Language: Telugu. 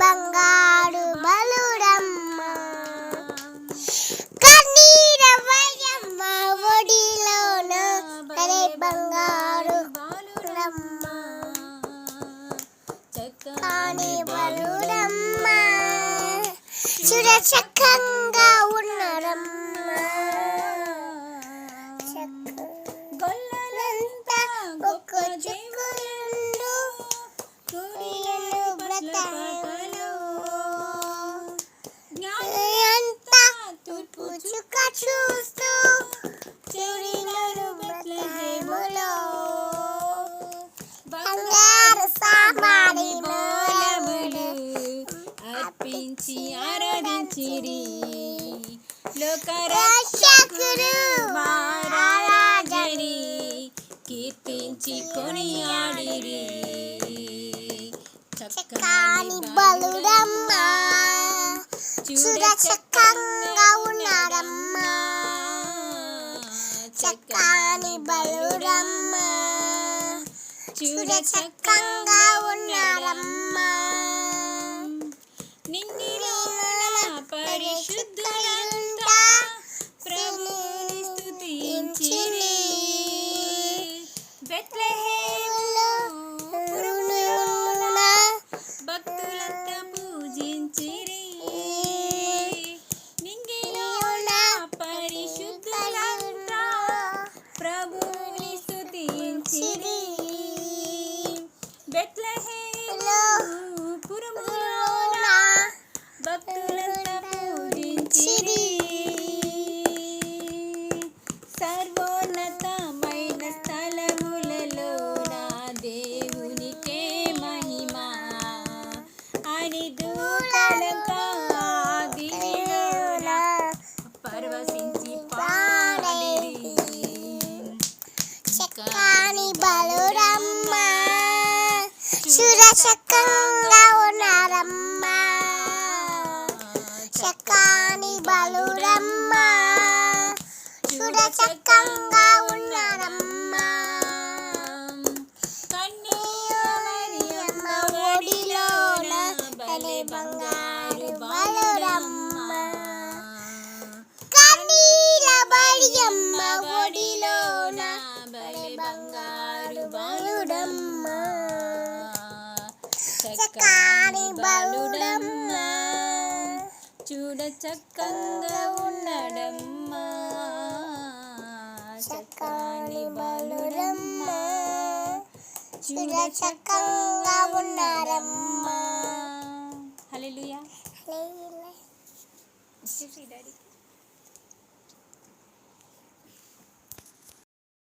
బంగారు బలుడమ్మ కన్నీరవ్వమ్మ ఒడిలోన. అరే బంగారు బలుడమ్మ కానీ బలుడమ్మ చూడ చక్కంగా ఉన్న అర్పించి ఆరాధించిరి లోక రక్షకుడు మహారాజని కీర్తించి కొనియాడిరి చక్కని బలుడమ్మ చూడ చక్కంగా ఉన్నాడమ్మా చక్కని బలుడమ్మ చూడ చక్కంగా ఉన్నాడమ్మా చక్కని బలురమ్మ సురక్షకంగా ఉన్నారమ్మ. ఉన్నారమ్మా చక్కని బలుడమ్మ చూడ చక్కంగా ఉన్నారమ్మా కన్యామరియమ్మ ఒడిలోన బంగారు చక్కని బలుడమ్మ చూడ చక్కంగా ఉన్నడమ్మా. చక్కని బలుడమ్మ చూడ చక్కంగా ఉన్నారమ్మా హల్లెలూయా. హల్లెలూయా. డాడీ.